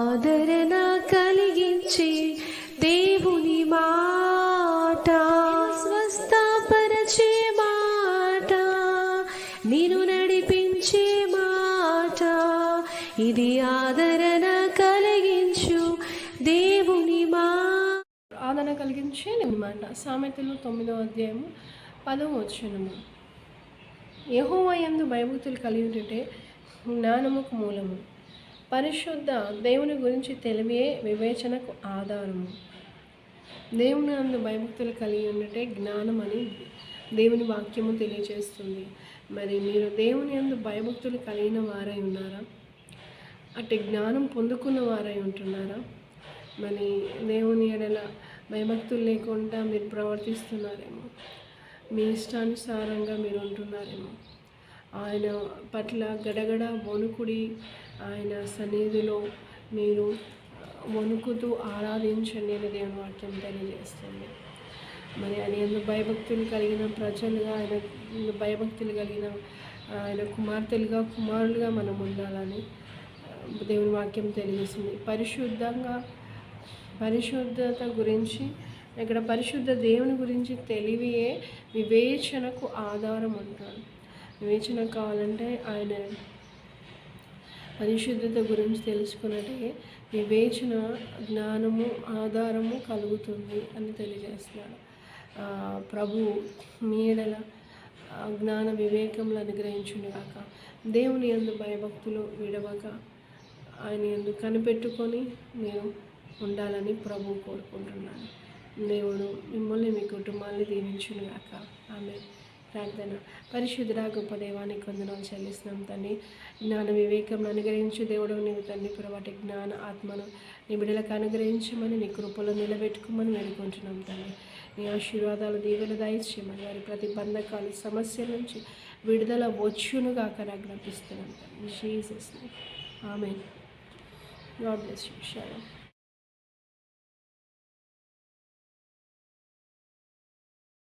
ఆదరణ కలిగించి దేవుని మాట. స్వస్థపరచే మాట. నేను నడిపించే మాట. ఇది ఆదరణ కలిగించు దేవుని మా. ఆదరణ కలిగించే మాట. సామెతలు తొమ్మిదో అధ్యాయము పదవ వచనము. యెహోవా యందు కలిగి ఉంటే జ్ఞానముకు మూలము. పరిశుద్ధ దేవుని గురించి తెలివే వివేచనకు ఆధారము. దేవుని అందు భయభక్తులు కలిగి ఉండటే జ్ఞానం అని దేవుని వాక్యము తెలియజేస్తుంది మరి మీరు దేవుని అందు భయభక్తులు కలిగిన వారై ఉన్నారా? అటు జ్ఞానం పొందుకున్న వారై ఉంటున్నారా? మరి దేవుని ఎడల భయభక్తులు లేకుండా మీరు ప్రవర్తిస్తున్నారేమో? మీ ఇష్టానుసారంగా మీరు ఉంటున్నారేమో? ఆయన పట్ల గడగడ వణుకుడి ఆయన సన్నిధిలో మీరు వణుకుతూ ఆరాధించండి అని దేవుని వాక్యం తెలియజేస్తుంది. మరి ఆయన ఎందుకు భయభక్తులు కలిగిన ప్రజలుగా ఆయన భయభక్తులు కలిగిన ఆయన కుమార్తెలుగా కుమారులుగా మనం ఉండాలని దేవుని వాక్యం తెలియజేస్తుంది. పరిశుద్ధంగా పరిశుద్ధత గురించి ఇక్కడ పరిశుద్ధ దేవుని గురించి తెలివియే వివేచనకు ఆధారం అంటాడు వివేచన కావాలంటే ఆయన పరిశుద్ధత గురించి తెలుసుకున్నట్టే వివేచన జ్ఞానము ఆధారము కలుగుతుంది అని తెలియజేస్తున్నాడు. ప్రభు మీడల జ్ఞాన వివేకములు అనుగ్రహించుగాక దేవుని యందు భయభక్తులు విడవక ఆయన ఎందు కనిపెట్టుకొని మేము ఉండాలని ప్రభు కోరుకుంటున్నాను. దేవుడు మిమ్మల్ని మీ కుటుంబాన్ని దీవించునుగాక. ఆమె ప్రార్థన. పరిశుద్ధుడా గొప్ప దేవానికి వందనాలు చెల్లిస్తున్నాం తండ్రి. జ్ఞాన వివేకం అనుగ్రహించు దేవుడు నీవు తండ్రి పొరపాటి జ్ఞాన ఆత్మను నీ బిడ్డలకు అనుగ్రహించమని నీ కృపలో నిలబెట్టుకోమని వేడుకుంటున్నాం తండ్రి. నీ ఆశీర్వాదాలు దీవెన దయచేయమని వారి ప్రతి బంధకాలు సమస్యల నుంచి విడుదల వచ్చునుగా ఆజ్ఞాపిస్తున్నాం తండ్రి. జీసస్ ఆమె గాడ్ బ్లెస్ యూ